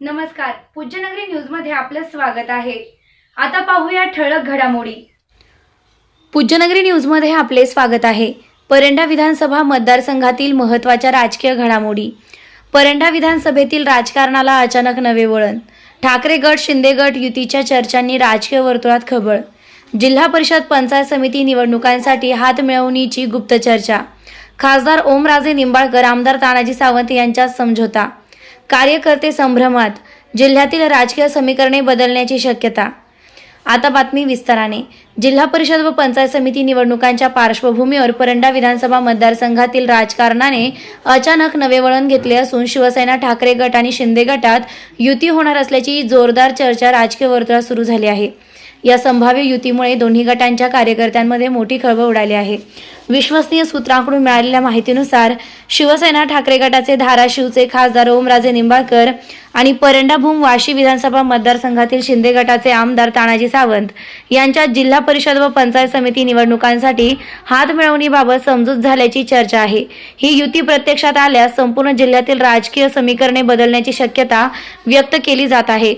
नमस्कार. पूज्यनगरी न्यूजमध्ये आपलं स्वागत आहे. आता पाहूया ठळक घडामोडी. पूज्यनगरी न्यूजमध्ये आपले स्वागत आहे. परंडा विधानसभा मतदारसंघातील महत्त्वाच्या राजकीय घडामोडी. परंडा विधानसभेतील राजकारणाला अचानक नवे वळण. ठाकरे गट शिंदे गट युतीच्या चर्चांनी राजकीय वर्तुळात खबळ जिल्हा परिषद पंचायत समिती निवडणुकांसाठी हातमिळवणीची गुप्त चर्चा. खासदार ओमराजे निंबाळकर आमदार तानाजी सावंत यांच्यात समझोता. कार्यकर्ते संभ्रमात जिल्ह्यातील राजकीय समीकरणे बदलण्याची शक्यता. आता बातमी विस्ताराने. जिल्हा परिषद व पंचायत समिती निवडणुकांच्या पार्श्वभूमीवर परंडा विधानसभा मतदारसंघातील राजकारणाने अचानक नवे वळण घेतले असून शिवसेना ठाकरे गट आणि शिंदे गटात युती होणार असल्याची जोरदार चर्चा राजकीय वर्तुळात सुरू झाली आहे. या संभाव्य युतीमुळे दोन्ही गटांच्या कार्यकर्त्यांमध्ये मोठी खळबळ उडाली आहे. विश्वसनीय सूत्रांकडून मिळालेल्या माहितीनुसार शिवसेना ठाकरे गटाचे धाराशिवचे खासदार ओमराजे निंबाळकर आणि परंडाभूम वाशी विधानसभा मतदारसंघातील शिंदे गटाचे आमदार तानाजी सावंत यांच्यात जिल्हा परिषद व पंचायत समिती निवडणुकांसाठी हात मिळवणीबाबत समजूत झाल्याची चर्चा आहे. ही युती प्रत्यक्षात आल्यास संपूर्ण जिल्ह्यातील राजकीय समीकरणे बदलण्याची शक्यता व्यक्त केली जात आहे.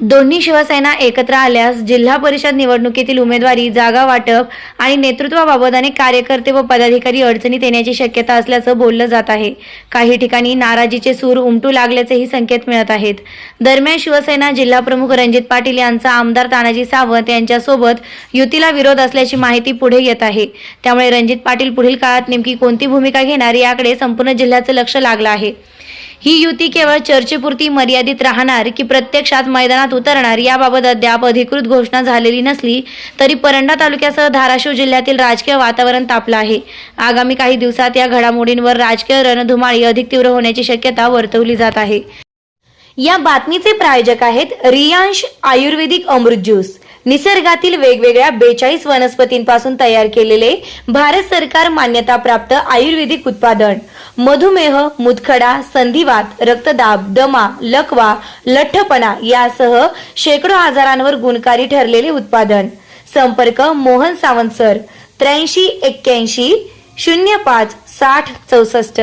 दोन्ही शिवसेना एकत्र आल्यास जिल्हा परिषद निवडणुकीतील उमेदवारी जागा वाटप आणि नेतृत्वाबाबत अनेक कार्यकर्ते व पदाधिकारी अडचणीत येण्याची शक्यता असल्याचं बोललं जात आहे. काही ठिकाणी नाराजीचे सूर उमटू लागल्याचेही संकेत मिळत आहेत. दरम्यान शिवसेना जिल्हाप्रमुख रणजित पाटील यांचा आमदार तानाजी सावंत यांच्यासोबत युतीला विरोध असल्याची माहिती पुढे येत आहे. त्यामुळे रणजित पाटील पुढील काळात नेमकी कोणती भूमिका घेणार याकडे संपूर्ण जिल्ह्याचं लक्ष लागलं आहे. ही युती केवळ चर्चेपुरती मर्यादित राहणार की प्रत्यक्षात मैदानात उतरणार याबाबत अद्याप अधिकृत घोषणा झालेली नसली तरी परंडा तालुक्यासह धाराशिव जिल्ह्यातील राजकीय वातावरण तापलं आहे. आगामी काही दिवसात या घडामोडींवर राजकीय रणधुमाळी अधिक तीव्र होण्याची शक्यता वर्तवली जात आहे. या बातमीचे प्रायोजक आहेत रियांश आयुर्वेदिक अमृत ज्यूस. निसर्गातील वेगवेगळ्या बेचाळीस वनस्पतींपासून तयार केलेले भारत सरकार मान्यताप्राप्त आयुर्वेदिक उत्पादन. मधुमेह मुतखडा संधिवात रक्तदाब दमा लकवा लठ्ठपणा यासह शेकडो आजारांवर गुणकारी ठरलेले उत्पादन. संपर्क मोहन सावंत सर त्र्याऐंशी एक्क्याऐंशी शून्य पाच साठ चौसष्ट.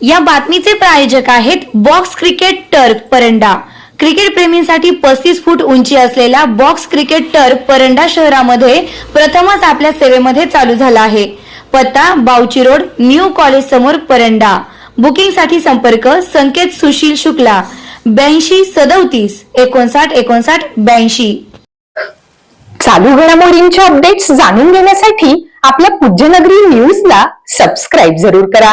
या बातमीचे प्रायोजक आहेत box cricket turf Paranda. Cricket प्रेमींसाठी पस्तीस फूट उंची असलेला बॉक्स क्रिकेट टर्क परंडा शहरामध्ये प्रथमच आपल्या सेवेमध्ये चालू झाला आहे. पत्ता बावची रोड न्यू कॉलेज समोर परंडा. बुकिंगसाठी संपर्क संकेत सुशील शुक्ला. ब्याऐंशी सदोतीस एकोणसाठ एकोणसाठ ब्याऐंशी. चालू घडामोडींचे अपडेट्स जाणून घेण्यासाठी आपल्या पूज्यनगरी न्यूजला सबस्क्राईब जरूर करा.